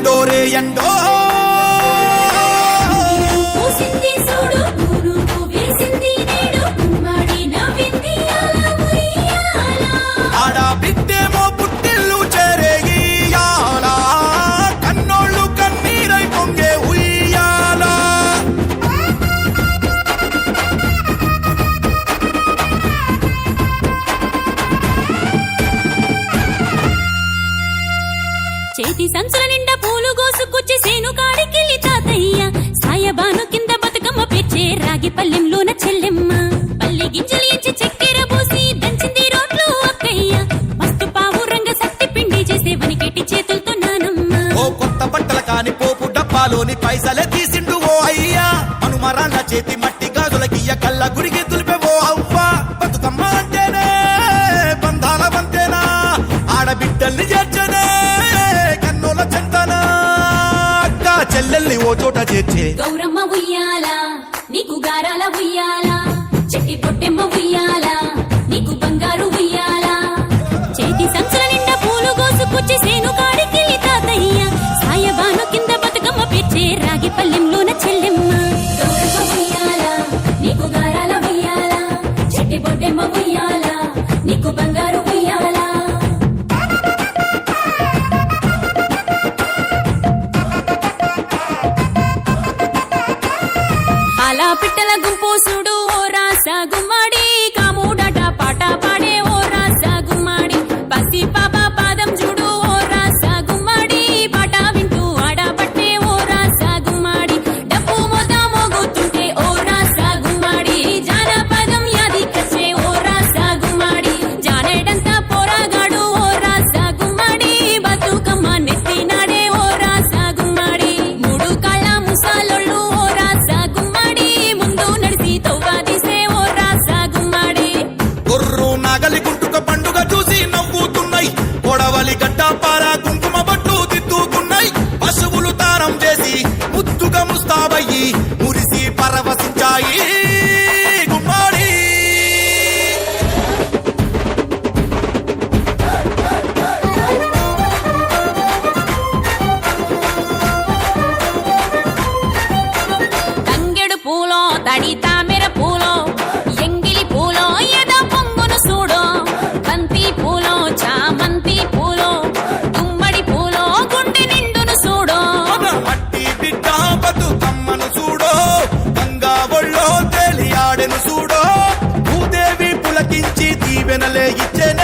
எண்டோரே endo சிந்தி చేతి సంచుల నిండా పూలు గోసుకొచ్చి సేను కాడికిలి తాతయ్య. సాయబాను కింద బతుకమ్మ పెచ్చే రాగి పల్లెంలోన చెల్లెమ్మ. పల్లె గింజలు ఎంచి చక్కెర పోసి దంచింది రోడ్లు అక్కయ్య. వస్తు పావు రంగ సత్తి పిండి చేసే వనికెట్టి చేతులతో నానమ్మ. ఓ కొత్త బట్టల కాని పోపు డబ్బాలోని పైసలే తీసిండు ఓ అయ్యా. మనుమరాళ్ళ చేతి మట్టి గాజులకియ్య కళ్ళ గురిగి ఓ చోట చేర్చే. గౌరమ్మ ఉయ్యాల నీకు గారాల ఉయ్యాల చెట్టి పొట్టెమ్మ ఉయ్యాల నీకు బంగారు ఉయ్యాల. చేతి సంచుల నిండా పూలు కోసుకొచ్చి కొడవలి గడ్డ పార కుంకుమ బట్టు దిద్దుకున్నాయి పశువులు తారం చేసి ముద్దుగా ముస్తాబయ్యి Hale gideceksin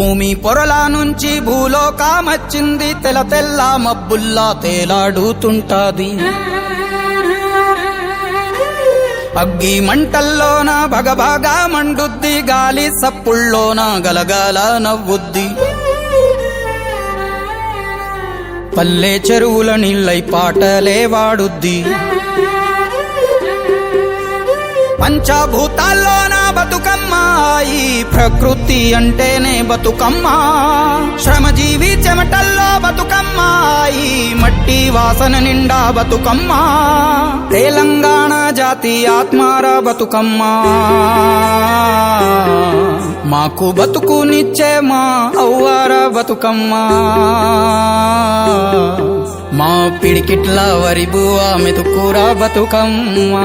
భూమి పొరలా నుంచి భూలోకామచ్చింది తెల తెల్ల మబ్బుల్లా తేలాడుతుంటాది. అగ్గి మంటల్లోన భగభాగా మండుద్ది. గాలి సప్పుల్లోన గలగాల నవ్వుద్ది. పల్లె చెరువుల నీళ్ళై పాటలే వాడుద్ది. పంచభూతాల్లోన బతుకమ్మాయి ప్రకృతి అంటేనే బతుకమ్మ. శ్రమజీవి చెమటల్లో బతుకమ్మాయి మట్టి వాసన నిండా బతుకమ్మ. తెలంగాణ జాతి ఆత్మార బతుకమ్మ. మాకు బతుకునిచ్చే మా అవ్వార బతుకమ్మ. మా పిడికిట్ల వరిబువా మెతుకురా బతుకమ్మ.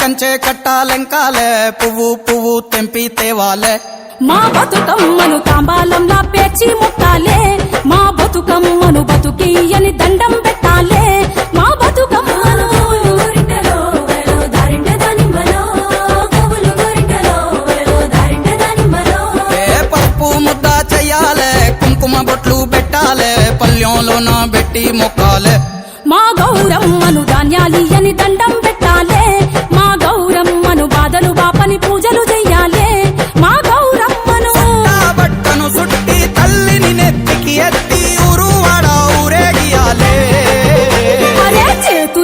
కంచె కట్టాలెంకాలే పువ్వు పువ్వు తెంపి తేవాలే. మా బతుకమ్మను తాంబాలంలా పేర్చి ముట్టాలే. మా బతుకమ్మను బతుకియని దండం పెట్టాలే. మా బతుకమ్మను పప్పు ముద్ద చెయ్యాలే కుంకుమ బొట్లు పెట్టాలే. పల్లెంలోన పెట్టి మొక్కాలే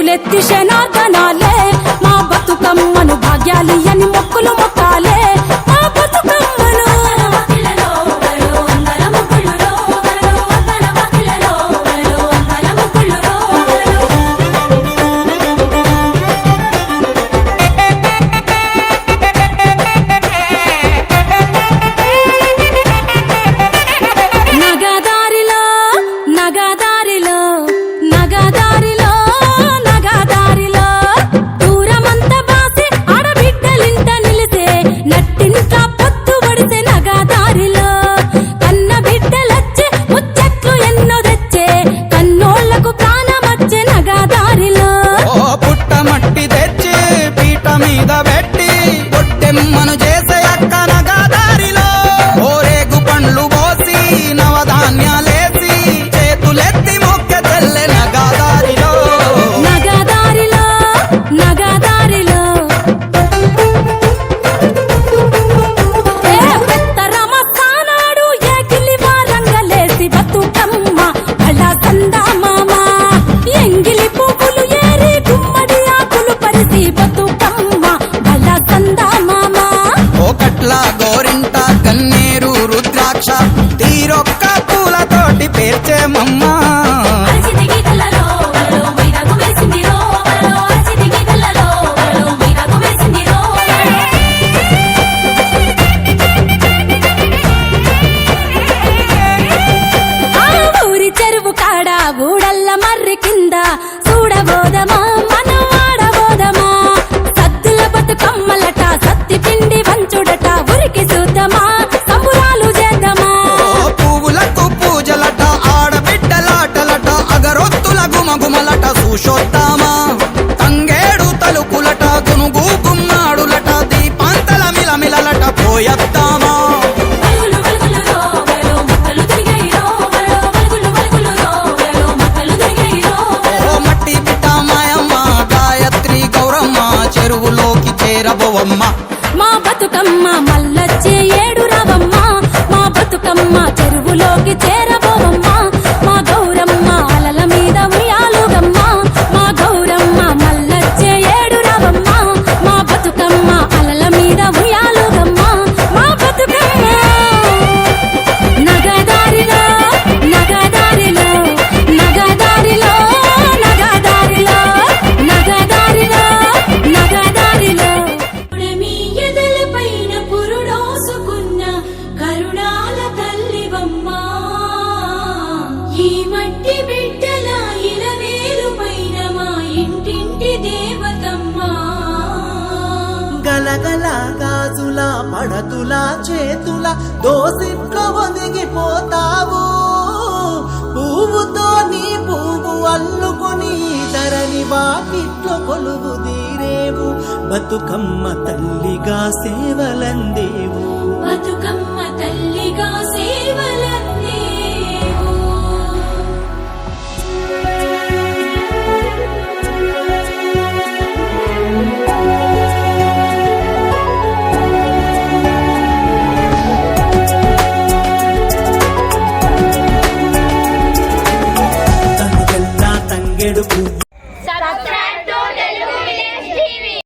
చేతులెత్తి శనార్దనాలే మా బతుకమ్మను భాగ్యాలి అని మొక్కులు మొక్క తమిళలట పోయత్తామా మాయమ్మ గౌరమ్మ చెరువులోకి చేరబోవమ్మ. మా బతుకమ్మ మట్టి బిడ్డల ఇలవేలు పైన మా ఇంటింటి దేవతమ్మా. గలగల గాజుల పడతుల చేతుల దోసిట్లో ఒదిగిపోతావు పువ్వుతో నీ పువ్వు అల్లుకొని ధరని వాకిట్లో కొలువు తీరేవు. బతుకమ్మ తల్లిగా సేవలందేవు. బతుకమ్మ